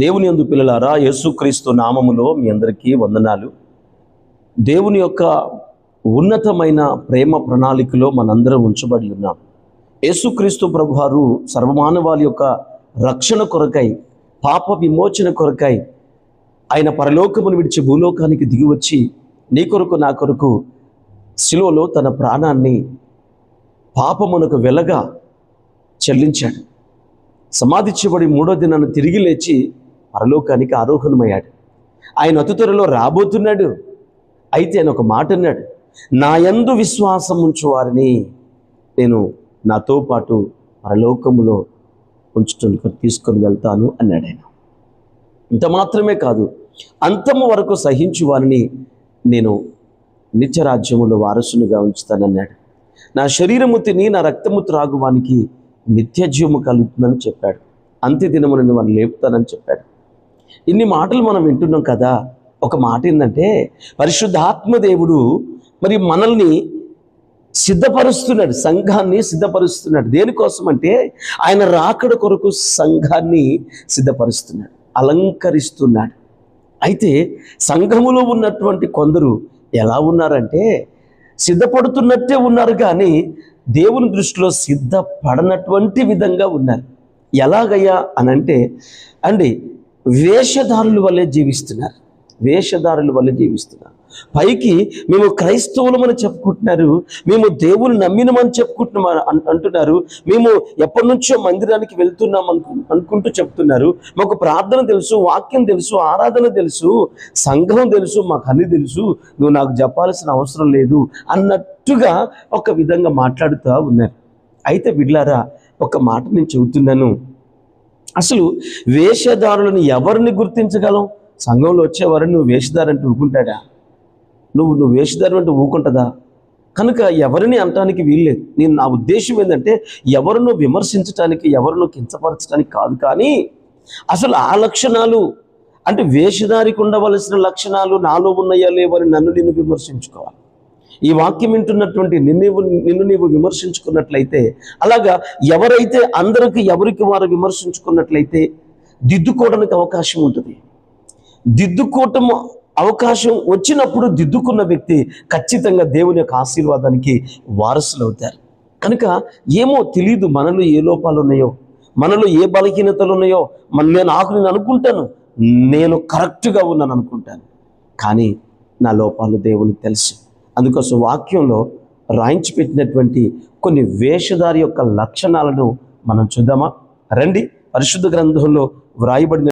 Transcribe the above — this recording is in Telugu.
దేవుని యందు పిల్లలారా యేసుక్రీస్తు నామములో మీ అందరికీ వందనాలు. దేవుని యొక్క ఉన్నతమైన ప్రేమ ప్రణాళికలో మనందరం ఉంచబడి ఉన్నాం. యేసుక్రీస్తు ప్రభువారు సర్వమానవాళి యొక్క రక్షణ కొరకై పాప విమోచన కొరకై ఆయన పరలోకమును విడిచి భూలోకానికి దిగివచ్చి నీ కొరకు నా కొరకు శిలువలో తన ప్రాణాన్ని పాపమునకు వెలగా చెల్లించాడు. సమాధించబడి మూడో దినాన్ని తిరిగి లేచి పరలోకానికి ఆరోహణమయ్యాడు. ఆయన అతి త్వరలో రాబోతున్నాడు. అయితే ఆయన ఒక మాట అన్నాడు నా యందు విశ్వాసం ఉంచు వారిని నేను నాతో పాటు పరలోకములో ఉంచుటకు తీసుకొని వెళ్తాను అన్నాడు ఆయన. ఇంత మాత్రమే కాదు అంతము వరకు సహించు వారిని నేను నిత్యరాజ్యములో వారసునిగా ఉంచుతానన్నాడు. నా శరీరము తిని నా రక్తము త్రాగు వానికి నిత్య కలుగుతుందని చెప్పాడు. అంత్య దినమును నేను లేపుతానని చెప్పాడు. ఇన్ని మాటలు మనం వింటున్నాం కదా. ఒక మాట ఏంటంటే పరిశుద్ధాత్మ దేవుడు మరి మనల్ని సిద్ధపరుస్తున్నాడు సంఘాన్ని సిద్ధపరుస్తున్నాడు. దేనికోసం అంటే ఆయన రాకడ కొరకు సంఘాన్ని సిద్ధపరుస్తున్నాడు అలంకరిస్తున్నాడు. అయితే సంఘములో ఉన్నటువంటి కొందరు ఎలా ఉన్నారంటే సిద్ధపడుతున్నట్టే ఉన్నారు కానీ దేవుని దృష్టిలో సిద్ధపడనటువంటి విధంగా ఉన్నారు. ఎలాగయ్యా అనంటే అండి వేషధారుల వల్లే జీవిస్తున్నారు. వేషధారుల వల్లే జీవిస్తున్నారు. పైకి మేము క్రైస్తవులమని చెప్పుకుంటున్నారు. మేము దేవుని నమ్మినమని చెప్పుకుంటున్నాం అంటున్నారు. మేము ఎప్పటి నుంచో మందిరానికి వెళ్తున్నాం అనుకు అనుకుంటూ చెప్తున్నారు. మాకు ప్రార్థన తెలుసు వాక్యం తెలుసు ఆరాధన తెలుసు సంఘం తెలుసు మాకు అన్ని తెలుసు. నువ్వు నాకు చెప్పాల్సిన అవసరం లేదు అన్నట్టుగా ఒక విధంగా మాట్లాడుతూ ఉన్నారు. అయితే బిడ్లారా ఒక మాట నేను చెబుతున్నాను. అసలు వేషధారులను ఎవరిని గుర్తించగలం? సంఘంలో వచ్చేవారిని నువ్వు వేషధారంటే ఊరుకుంటాడా నువ్వు నువ్వు వేషధారు అంటే ఊకుంటుందా? కనుక ఎవరిని అనటానికి వీల్లేదు. నేను నా ఉద్దేశం ఏంటంటే ఎవరినో విమర్శించడానికి ఎవరినో కించపరచడానికి కాదు కానీ అసలు ఆ లక్షణాలు అంటే వేషధారికి ఉండవలసిన లక్షణాలు నాలో ఉన్నాయా లేవని నన్ను నేను విమర్శించుకోవాలి. ఈ వాక్యం వింటున్నటువంటి నిన్ను నిన్ను నీవు విమర్శించుకున్నట్లయితే అలాగా ఎవరైతే అందరికి ఎవరికి వారు విమర్శించుకున్నట్లయితే దిద్దుకోవడానికి అవకాశం ఉంటుంది. దిద్దుకోవటం అవకాశం వచ్చినప్పుడు దిద్దుకున్న వ్యక్తి ఖచ్చితంగా దేవుని యొక్క ఆశీర్వాదానికి వారసులు అవుతారు. కనుక ఏమో తెలియదు మనలో ఏ లోపాలు ఉన్నాయో మనలో ఏ బలహీనతలు ఉన్నాయో మన నేను నాకు నేను అనుకుంటాను నేను కరెక్ట్గా ఉన్నాను అనుకుంటాను. కానీ నా లోపాలు దేవునికి తెలుసు. అందుకోసం వాక్యంలో రాయించి పెట్టినటువంటి కొన్ని వేషధారి యొక్క లక్షణాలను మనం చూద్దామా? రండి పరిశుద్ధ గ్రంథంలో వ్రాయబడిన